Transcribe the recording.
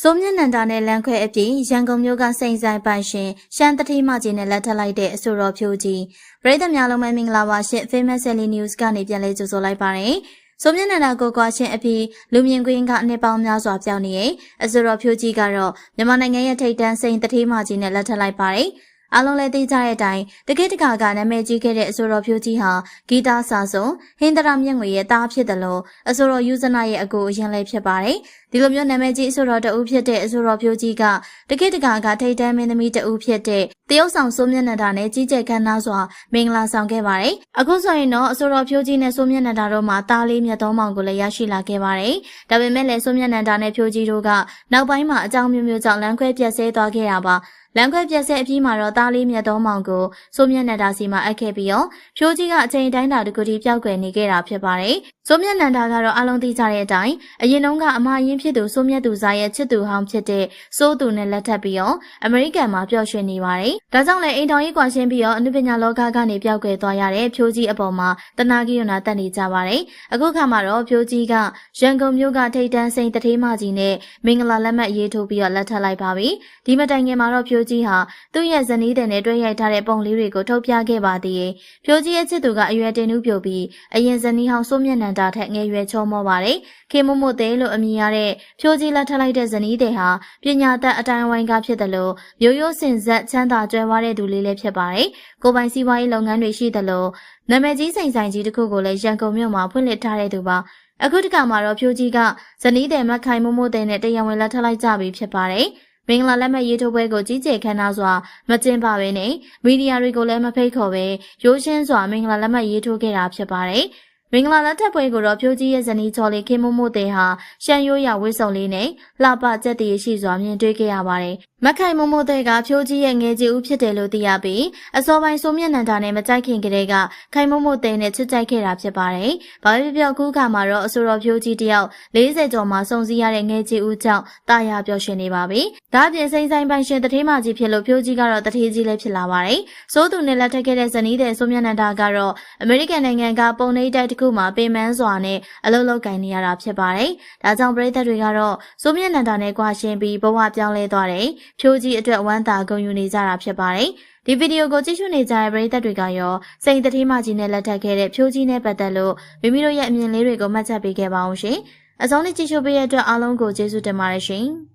စိုးမျက်နန္ဒာနဲ့လမ်းခွဲအပြင်ရန်ကုန်မြို့ကစိန်ဆိုင်ပိုင်ရှင်ရှမ်းတတိမကြီးနဲ့လက်ထပ်လိုက်တဲ့အဆိုတော်ဖြိုးကြီးပရိသတ်များလုံးပဲမင်္ဂလာပါရှင် Famous Daily News ကနေပြန်လည်ကြိုဆိုလိုက်ပါတယ်။စိုးမျက်နန္ဒာကိုကွာရှင်အပြင်လူမြင်ကွင်းကအနှစ်ပေါင်းများစွာပြောင်းနေရဲ့အဆိုတော်ဖြိုးကြီးကတော့မြန်မာနိုင်ငံရဲ့ထိပ်တန်းစိန်တတိမကြီးနဲ့လက်ထပ်လိုက်ပါတယ်။ အားလုံးလည်းသိကြတဲ့အတိုင်းတကိတကာကနာမည်ကြီးခဲ့တဲ့အဆိုတော်ဖြိုးကြီးဟာဂီတစာဆုံးဟင်္ဒရာမြင့်ငွေရဲ့သားဖြစ်တယ်လို့အဆိုတော်ယူဇနာရဲ့အကူအရင်လည်းဖြစ်ပါတယ်။ဒီလိုမျိုးနာမည်ကြီးအဆိုတော်တဦးဖြစ်တဲ့အဆိုတော်ဖြိုးကြီးကတကိတကာကထိတ်တန်းမင်းသမီးတဦးဖြစ်တဲ့တရုတ်ဆောင်စိုးမျက်နှာတာနဲ့ကြီးကျယ်ခမ်းနားစွာမင်္ဂလာဆောင်ခဲ့ပါတယ်။အခုဆိုရင်တော့အဆိုတော်ဖြိုးကြီးနဲ့စိုးမျက်နှာတာတို့မှာသားလေးမြတ်သုံးမောင်ကိုလည်းရရှိလာခဲ့ပါတယ်။ဒါပေမဲ့လည်းစိုးမျက်နှာတာနဲ့ဖြိုးကြီးတို့ကနောက်ပိုင်းမှာအကြောင်းမျိုးမျိုးကြောင့်လမ်းခွဲပြတ်ဆဲသွားခဲ့တာပါ။လမ်းခွဲပြက်ဆက်အပြီးမှာတော့သားလေးမြတ်တော်မောင်ကိုစိုးမျက်နှာတာစီမှာအပ်ခဲ့ပြီးတော့ဖြိုးကြီးကအချိန်တိုင်းတာတကူတီပျောက်ကွယ်နေခဲ့တာဖြစ်ပါတယ်။စိုးမျက်နှာတာကတော့အလုံးသိကြတဲ့အတိုင်းအရင်တုန်းကအမအရင်ဖြစ်သူစိုးမျက်သူစားရဲ့ချစ်သူဟောင်းဖြစ်တဲ့စိုးသူနဲ့လက်ထပ်ပြီးတော့အမေရိကန်မှာပျော်ရွှင်နေပါတယ်။ဒါကြောင့်လည်းအိမ်တော်ကြီးကွာရှင်းပြီးတော့အနုပညာလောကကနေပျောက်ကွယ်သွားရတဲ့ဖြိုးကြီးအပေါ်မှာတနာကိယနာတက်နေကြပါတယ်။အခုခါမှာတော့ဖြိုးကြီးကရန်ကုန်မြို့ကထိတ်တန်းစိန်တထေးမကြီးနဲ့မင်္ဂလာလက်မှတ်ရေးထိုးပြီးတော့လက်ထပ်လိုက်ပါပြီ။ဒီမတိုင်ခင်မှာတော့ဖြိုးကြီးဟာသူ့ရဲ့ဇနီးတဲ့နဲ့တွဲရိုက်ထားတဲ့ပုံလေးတွေကိုထုတ်ပြခဲ့ပါသေးတယ်။ဖြိုးကြီးရဲ့ချစ်သူကအရွယ်တင်နှူးပြိုပြီးအရင်ဇနီးဟောင်းစိုးမျက်နှံတာထက်ငယ်ရွယ်ချောမောပါတယ်။ခေမမို့သေးလို့အမည်ရတဲ့ဖြိုးကြီးလက်ထပ်လိုက်တဲ့ဇနီးတဲ့ဟာပညာတတ်အတိုင်းဝိုင်းကဖြစ်တယ်လို့မျိုးရိုးစင်ဆက်ချမ်းသာကြွယ်ဝတဲ့သူလေးလည်းဖြစ်ပါတယ်။ကိုပိုင်စီးပွားရေးလုပ်ငန်းတွေရှိတယ်လို့နာမည်ကြီးဆိုင်ဆိုင်ကြီးတစ်ခုကိုလည်းရန်ကုန်မြို့မှာဖွင့်လှစ်ထားတဲ့သူပါ။အခုတခါမှာတော့ဖြိုးကြီးကဇနီးတဲ့မခိုင်မို့မို့တဲ့နဲ့တရားဝင်လက်ထပ်လိုက်ကြပြီဖြစ်ပါတယ်။မင်္ဂလာလက်မှတ်ရေးထိုးပွဲကိုကြီးကျယ်ခမ်းနားစွာမကျင်းပဘဲနဲ့မီဒီယာတွေကိုလည်းမဖိတ်ခေါ်ဘဲရိုးရှင်းစွာမင်္ဂလာလက်မှတ်ရေးထိုးခဲ့တာဖြစ်ပါတယ်။မင်္ဂလာလက်ထပ်ပွဲကိုတော့ဖြိုးကြီးရဲ့ဇနီးချော်လေးခင်မို့မို့တဲ့ဟာရှမ်းရိုးရဝစ်စုံလေးနဲ့လှပကြက်တည်ရှိစွာမြင်တွေ့ခဲ့ရပါတယ်။ မခိုင်မို့မို့တဲ့ကဖြိုးကြီးရဲ့ငယ်ကြီးဦးဖြစ်တယ်လို့သိရပြီးအစောပိုင်းဆိုမျက်နှာတာနဲ့မကြိုက်ခင်ကလေးကခိုင်မို့မို့တဲ့နဲ့ချစ်ကြိုက်ခဲ့တာဖြစ်ပါတယ်။ဘာဖြစ်ပြောခုခါမှာတော့အဆိုတော်ဖြိုးကြီးတယောက်40ကျော်မှစုံစည်းရတဲ့ငယ်ကြီးဦးကြောင့်တာယာပျော်ရွှင်နေပါပြီ။ဒါ့အပြင်စိမ့်ဆိုင်ပိုင်ရှင်တထေးမကြီးဖြစ်လို့ဖြိုးကြီးကတော့တထေးကြီးလည်းဖြစ်လာပါတယ်။စိုးသူနဲ့လက်ထပ်ခဲ့တဲ့ဇနီးတဲ့ဆိုမျက်နှာတာကတော့အမေရိကန်နိုင်ငံကပုံနှိပ်တိုက်တစ်ခုမှာပင်မစွာနဲ့အလုပ်လုပ်ကင်နေရတာဖြစ်ပါတယ်။ဒါကြောင့်ပရိသတ်တွေကတော့စိုးမျက်နှံတာနဲ့ကွာရှင်းပြီးဘဝပြောင်းလဲသွားတယ်။ဖြိုးကြီးအတွက်ဝမ်းသာဂုဏ်ယူနေကြတာဖြစ်ပါတယ်။ဒီဗီဒီယိုကိုကြည့်ရှုနေကြတဲ့ပရိသတ်တွေကရောစိန်တတိမကြီးနဲ့လက်ထပ်ခဲ့တဲ့ဖြိုးကြီးနဲ့ပတ်သက်လို့မိမိတို့ရဲ့အမြင်လေးတွေကိုမှတ်ချက်ပေးခဲ့ပါအောင်ရှင်။အဆုံးထိကြည့်ရှုပေးတဲ့အတွက်အားလုံးကိုကျေးဇူးတင်ပါတယ်ရှင်။